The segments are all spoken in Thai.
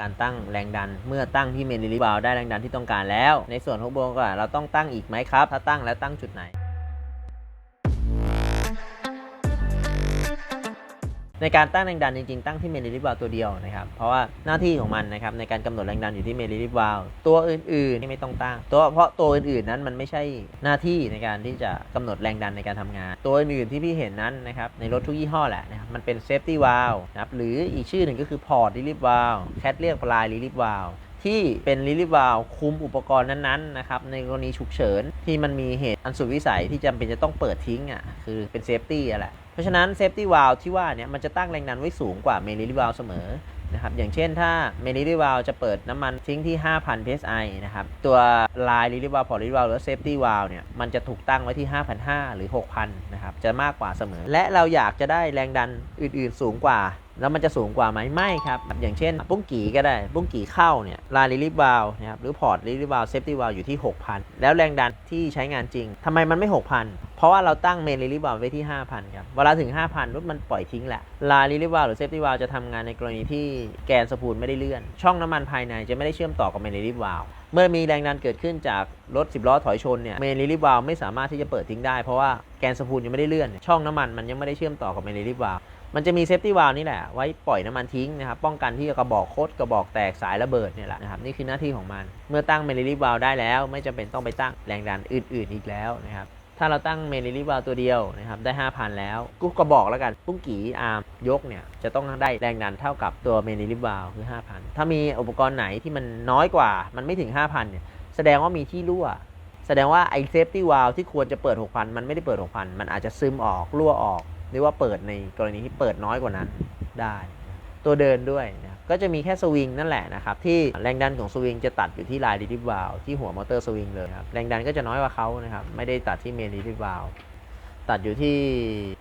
การตั้งแรงดัน เมื่อตั้งที่เมนลิลิบาลได้แรงดันที่ต้องการแล้ว ในส่วนของโบก็เราต้องตั้งอีกไหมครับ ถ้าตั้งแล้วตั้งจุดไหน ในการตั้งแรงดันจริงๆ ตั้งที่เมลิลิบาลตัวเดียวนะครับ เพราะว่าหน้าที่ของมันนะครับในการกำหนดแรงดันอยู่ที่เมลิลิบาลตัวอื่นๆนี่ไม่ต้องตั้งตัวเพราะตัวอื่นๆนั้นมันไม่ใช่หน้าที่ในการที่จะกำหนดแรงดันในการทำงาน ตัวอื่นๆที่พี่เห็นนั้นนะครับในรถทุกยี่ห้อแหละนะครับมันเป็นเซฟตี้วาลนะครับหรืออีกชื่อหนึ่งก็คือพอร์ตลิลิบาลแคทเรียกปลายลิลิบาลที่เป็นลิลิวาลคุมอุปกรณ์นั้นๆนะครับในกรณีฉุกเฉินที่มันมีเหตุอันสุดวิสัยที่จำเป็นจะต้องเปิดทิ้งอะคือเป็นเซฟตี้อะแหละ ราะฉะนั้นเซฟตี้วาลที่ว่าเนี่ยมันจะตั้งแรงดันไว้สูงกว่าเมลิลิวาลเสมอนะครับอย่างเช่นถ้าเมลิลิวาลจะเปิดน้ำมันทิ้งที่ 5,000 psi นะครับตัวลายลิลิวาลพอลิลิวาลหรือเซฟตี้วาลเนี่ยมันจะถูกตั้งไว้ที่ 5,500 หรือ 6,000 นะครับจะมากกว่าเสมอ และเราอยากจะได้แรงดันอื่น ๆ สูงกว่า แล้วมันจะสูงกว่าไหมไม่ครับ อย่างเช่น ปุ้งกี่ก็ได้ ปุ้งกี่เข้าเนี่ยลาลิลิบาวนะครับหรือพอร์ตลิลิบาวเซฟตี้วาลอยู่ที่ 6,000 แล้วแรงดันที่ใช้งานจริงทำไมมันไม่ 6,000 เพราะว่าเราตั้งเมนลิลิบาวไว้ที่ 5,000 ครับ เวลาถึง 5,000รถมันปล่อยทิ้งแหละลาลิลิบาวหรือเซฟตี้วาลจะทำงานในกรณีที่แกนสปูลไม่ได้เลื่อน ช่องน้ำมันภายในจะไม่ได้เชื่อมต่อกับเมนลิลิบาวเมื่อมีแรงดันเกิดขึ้นจากรถ 10 ล้อถอยชนเนี่ยเมนลิลิบาวไม่สามารถที่จะเปิดทิ้งได้เพราะว่าแกนสปูลยังไม่ได้เลื่อน ช่องน้ำมันมันยังไม่ได้เชื่อมต่อกับเมนลิลิบาว มันจะมีเซฟตี้วาลนี่แหละ ไว้ปล่อยน้ำมันทิ้งนะครับป้องกันที่กระบอกโคดกระบอกแตกสายระเบิดเนี่ยแหละนะครับนี่คือหน้าที่ของมัน เมื่อตั้งเมลิลิวาลได้แล้ว ไม่จำเป็นต้องไปตั้งแรงดันอื่น ๆ อีกแล้วนะครับถ้าเราตั้งเมลิลิวาลตัวเดียวนะครับได้ 5,000 แล้วกูกระบอกแล้วกันปุ้งกี่อาร์มยกเนี่ยจะต้องได้แรงดันเท่ากับตัวเมลิลิวาลคือ 5,000 ถ้ามีอุปกรณ์ไหนที่มันน้อยกว่ามันไม่ถึง 5,000เนี่ยแสดงว่ามีที่รั่วแสดงว่าไอ้เซฟตี้วาลที่ควรจะเปิด 6,000 มันไม่ได้เปิด 6,000 มันอาจจะซึมออกรั่วออก หรือว่าเปิดในกรณีที่เปิดน้อยกว่านั้นได้ตัวเดินด้วยนะก็จะมีแค่สวิงนั่นแหละนะครับ ที่แรงดันของสวิงจะตัดอยู่ที่ลายดิฟวาลที่หัวมอเตอร์สวิงเลยครับแรงดันก็จะน้อยกว่าเขานะครับ ไม่ได้ตัดที่เมนดิฟวาลตัดอยู่ที่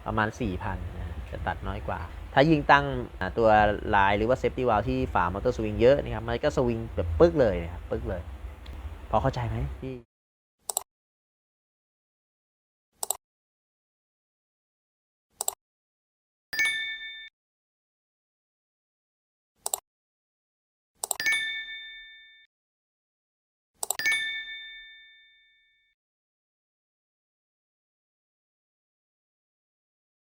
ประมาณ 4,000นะจะตัดน้อยกว่า ถ้ายิงตั้งตัวลายหรือว่าเซฟตี้วาลที่ฝามอเตอร์สวิงเยอะนะครับมันก็สวิงแบบปึ๊กเลยนะครับปึ๊กเลย พอเข้าใจไหมพี่